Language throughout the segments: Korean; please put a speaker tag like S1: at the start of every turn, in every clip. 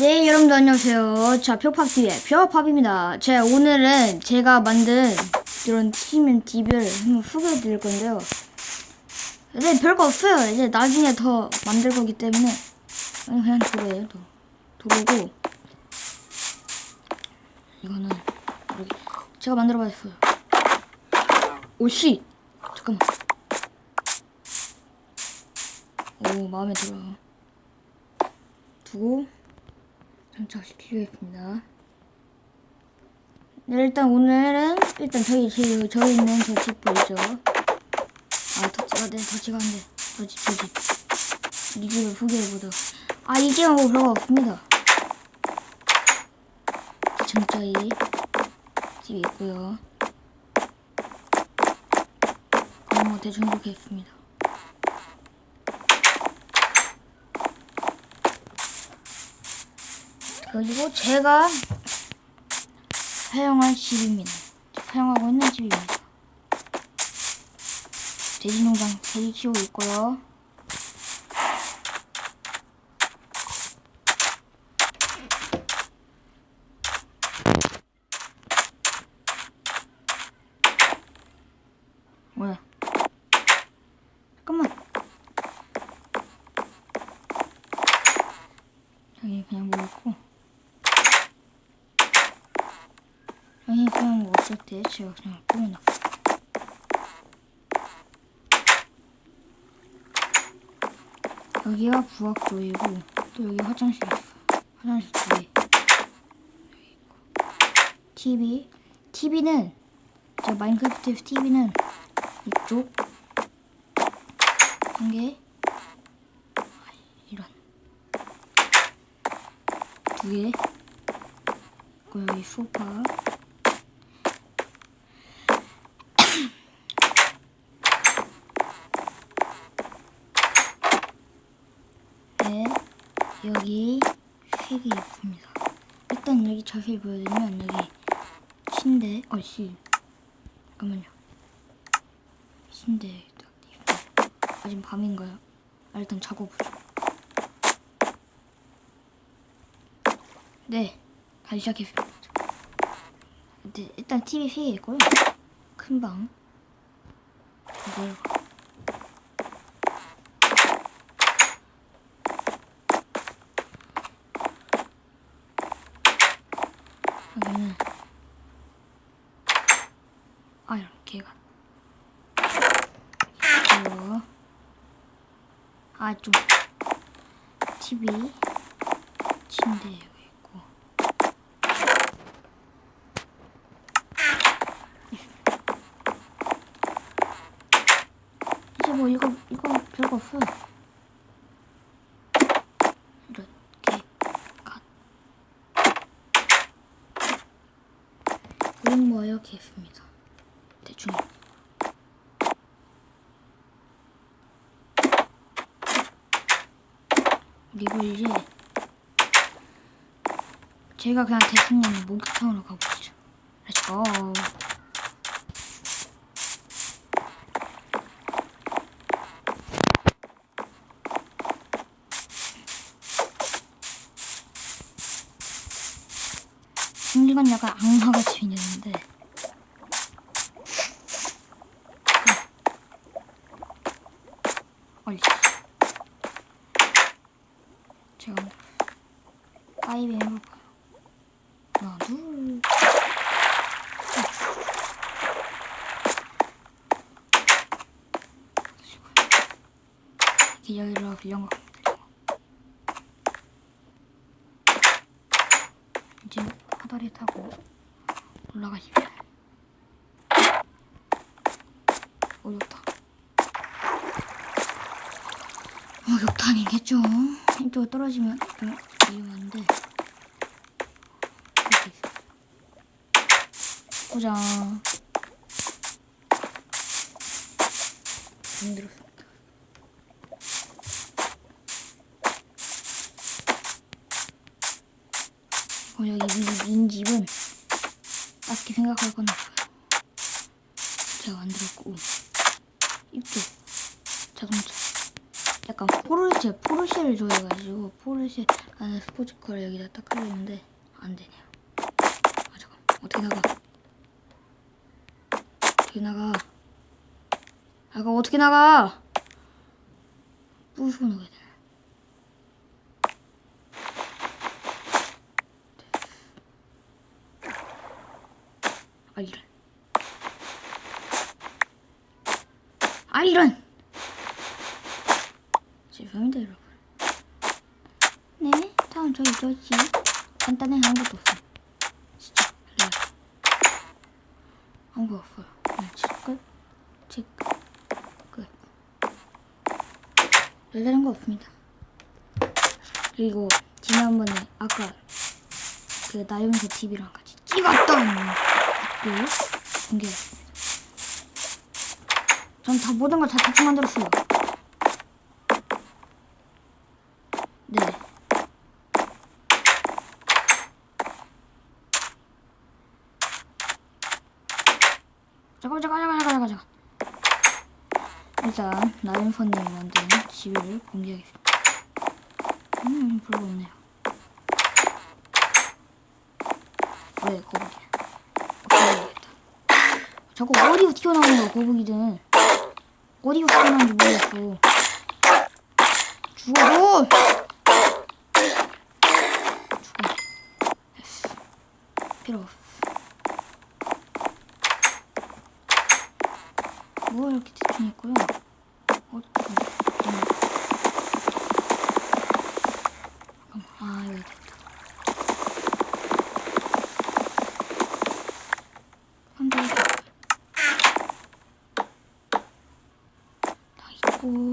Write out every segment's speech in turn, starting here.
S1: 네, 여러분들 안녕하세요. 자, 표팝TV의 표팝입니다. 자, 오늘은 제가 만든 이런 팀 DB를 한번 소개해 드릴 건데요. 네, 별거 없어요. 이제 나중에 더 만들 거기 때문에. 아니, 그냥 도로예요, 도. 도로고. 이거는, 여기. 제가 만들어 봤어요. 오씨! 잠깐만. 오, 마음에 들어요. 두고, 장착시키겠습니다. 네, 일단 오늘은 일단 저희 제 저희 있는 저집 보이죠? 아 터치가 네 터치가 안돼 저집 저집 이 집을 소개해보자. 아이 집은 뭐 별거 없습니다. 진짜 이 집이 있고요. 그럼 뭐 대충 있습니다. 그리고 제가 사용할 집입니다. 사용하고 있는 집입니다. 돼지 농장 돼지 키우고 있고요. 뭐야? 잠깐만. 여기 그냥 뭐 그냥 뭐 없을 때 제가 그냥 꾸며놨어. 여기가 부엌조이고 또 여기 화장실 있어. 화장실 있고. TV. TV는 저 마인크래프트 TV는 이쪽 한 개. 이런 두 개. 있고 여기 소파. 네, 여기 세개 있습니다. 일단 여기 자세히 보여드리면 여기 침대, 어씨, 잠깐만요. 침대 아직 밤인가요? 아, 일단 자고 보죠. 네, 다시 시작했습니다. 네, 일단 TV 세개 있고요. 큰 방. 이걸 여기는 아 이런 개가. 그리고 아좀. TV 침대 여기 있고. 이제 뭐 이거 이거 별거 없어 이렇게 갓 그림 뭐 이렇게 있습니다. 대충. 그리고 이제 제가 그냥 대충 목욕탕으로 가보시죠. 렛츠고. 생기건 약간 악마같이 생겼는 데 얼리 제가 파이브 해볼까요? 하나 둘 이렇게 여기로 이런 거 이제 사다리 타고 올라가십시오. 목욕탕. 목욕탕이겠죠. 이쪽에 떨어지면 좀 위험한데. 보자. 힘들었습니다. 어, 여기 민, 민집은 딱히 생각할 건 없어요. 제가 만들었고 이쪽 자동차 약간 포르쉐 포르쉐를 좋아해가지고 포르쉐 아, 스포츠카를 여기다 딱 하려는데 안 되네요. 아 잠깐 어떻게 나가? 어떻게 나가? 아가 어떻게 나가? 부수고 나가야 되나? 아 이런. 아 이런. 죄송합니다 여러분. 네, 다음 저희 저지 간단해 아무것도 없어. 진짜 레알. 아무것도 없어요. 그냥 끝. 책 끝. 별다른 거 없습니다. 그리고 지난번에 아까 그 나연서 TV랑 같이 찍었던 그 공개했습니다. 전 다 모든 걸다 대충 만들었어요. 네. 잠깐만 잠깐만 잠깐만 잠깐만 잠깐. 일단 나윤선님 만든 지휘를 공개하겠습니다. 음 별로 없네요. 왜 거북이? 없애야겠다. 자꾸 어디서 튀어나오는 거야 거북이든 어디서 튀어나오는지 모르겠어. 죽어! 죽어. 필요 없어. 뭐 이렇게 대충 했고요. 어, 어. 아, 여기 됐다. 다 있고.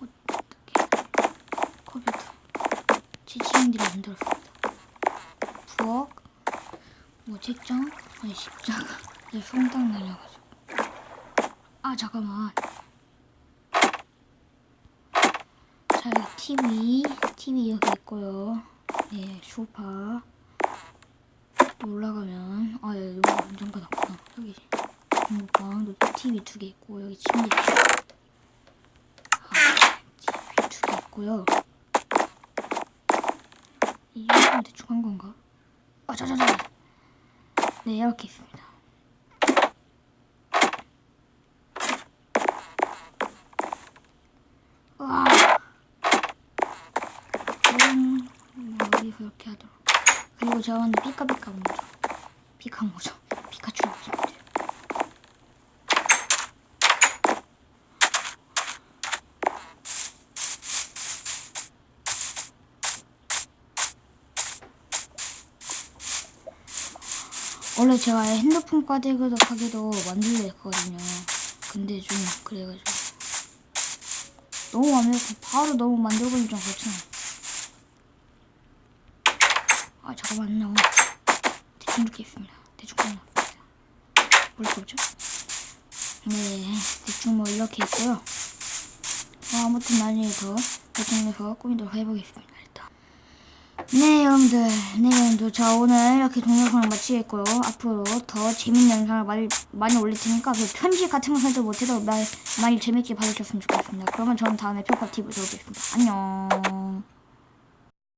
S1: 어떻게 컴퓨터 지침들이 만들었습니다. 부엌, 뭐 책장, 아니 십자가, 내 손 딱 날려가지고. 아 잠깐만. 자 여기 TV, TV 여기 있고요. 네 소파. 또 올라가면 아 여기 잠깐 없구나 여기 공부방도 TV 두 개 있고 여기 침대. TV 두 개 있고요. 이 정도 대충 한 건가? 아, 자자자. 네, 이렇게 있습니다. 와. 음, 뭐 여기서 이렇게 하도록. 그리고 만든 피카피카 모자. 피카 모자. 피카츄 모자. 원래 제가 핸드폰 가디그도 가게도 만들려 했거든요. 근데 좀 그래가지고 너무 완벽해. 바로 너무 만들고 좀 그렇잖아. 아 잠깐만요. 대충 이렇게 있습니다. 대충 끝났습니다. 뭘 보죠? 네, 대충 뭐 이렇게 있고요. 뭐 아무튼 나중에 더 대충 해서 꾸미도록 해보겠습니다. 네 여러분들 네 여러분들 자 오늘 이렇게 동영상을 마치겠고요. 앞으로 더 재밌는 영상을 많이, 많이 올릴 테니까 그 편집 같은 거 살짝 못해도 많이, 많이 재밌게 봐주셨으면 좋겠습니다. 그러면 저는 다음에 표파 TV로 오겠습니다. 안녕